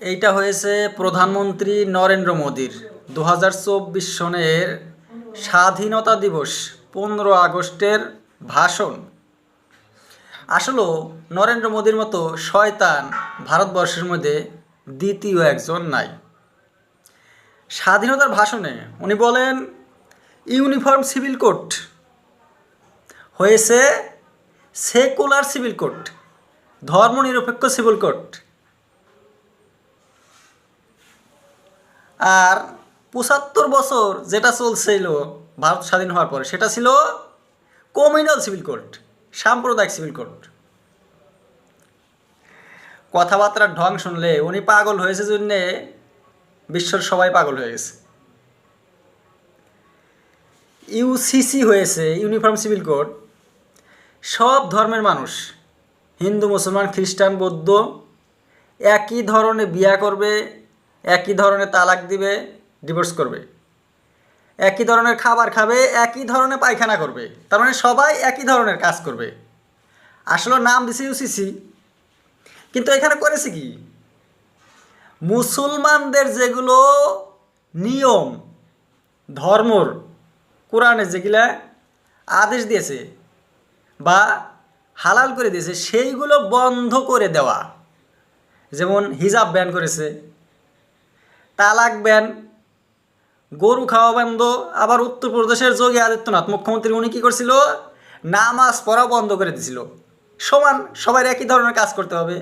এইটা হয়েছে প্রধানমন্ত্রী নরেন্দ্র মোদীর। দু চব্বিশ সনের স্বাধীনতা দিবস, পনেরো আগস্টের ভাষণ। আসলে নরেন্দ্র মোদীর মতো শয়তান ভারতবর্ষের মধ্যে দ্বিতীয় একজন নাই। স্বাধীনতার ভাষণে উনি বলেন, ইউনিফর্ম সিভিল কোড হয়েছে সেকুলার সিভিল কোড, ধর্মনিরপেক্ষ সিভিল কোড। আর পঁচাত্তর বছর যেটা চলছিল ভারত স্বাধীন হওয়ার পরে, সেটা ছিল কমিউনাল সিভিল কোড সাম্প্রদায়িক সিভিল কোড কথাবার্তার ঢং শুনলে উনি পাগল হয়েছে জন্যে বিশ্বর সবাই পাগল হয়ে গেছে। ইউসিসি হয়েছে ইউনিফর্ম সিভিল কোড সব ধর্মের মানুষ, হিন্দু, মুসলমান, খ্রিস্টান, বৌদ্ধ, একই ধরনের বিয়া করবে একই ধরনের তালাক দিবে ডিভোর্স করবে। একই ধরনের খাবার খাবে, একই ধরনের পায়খানা করবে। তার মানে সবাই একই ধরনের কাজ করবে। আসলে নাম দিছে ইউসিসি কিন্তু এখানে করেছে কি? মুসলমানদের যেগুলো নিয়ম, ধর্মর কোরআনে যেগুলা আদেশ দিয়েছে বা হালাল করে দিয়েছে, সেইগুলো বন্ধ করে দেওয়া। যেমন হিজাব ব্যান করেছে তালাক ব্যান গরু খাওয়া বন্ধ, আবার উত্তরপ্রদেশের যোগী আদিত্যনাথ, মুখ্যমন্ত্রী উনি কী করছিল? নামাজ পড়া বন্ধ করে দিছিল। সমান সবার একই ধরনের কাজ করতে হবে।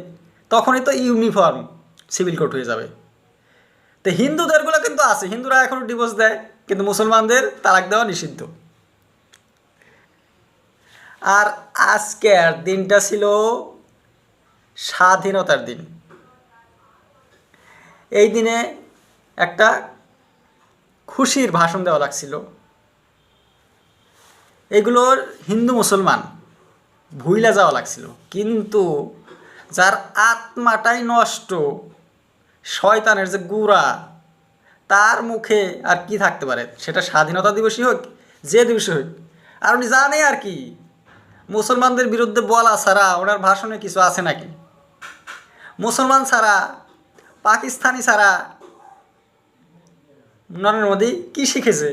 তখনই তো ইউনিফর্ম সিভিল কোড হয়ে যাবে। তো হিন্দুদেরগুলো কিন্তু আছে, হিন্দুরা এখনও ডিভোর্স দেয়, কিন্তু মুসলমানদের তালাক দেওয়া নিষিদ্ধ। আর আজকের দিনটা ছিল স্বাধীনতার দিন। এই দিনে একটা খুশির ভাষণ দেওয়া লাগছিল। এগুলোর হিন্দু মুসলমান ভুইলা যাওয়া লাগছিল। কিন্তু যার আত্মাটাই নষ্ট, শয়তানের যে গুড়া, তার মুখে আর কি থাকতে পারে? সেটা স্বাধীনতা দিবসই হোক, যে দিবসই হোক। আর উনি জানে আর কি, মুসলমানদের বিরুদ্ধে বলা ছাড়া ওনার ভাষণে কিছু আছে নাকি? মুসলমান ছাড়া, পাকিস্তানি ছাড়া নরেন্দ্র মোদী কী শিখেছে?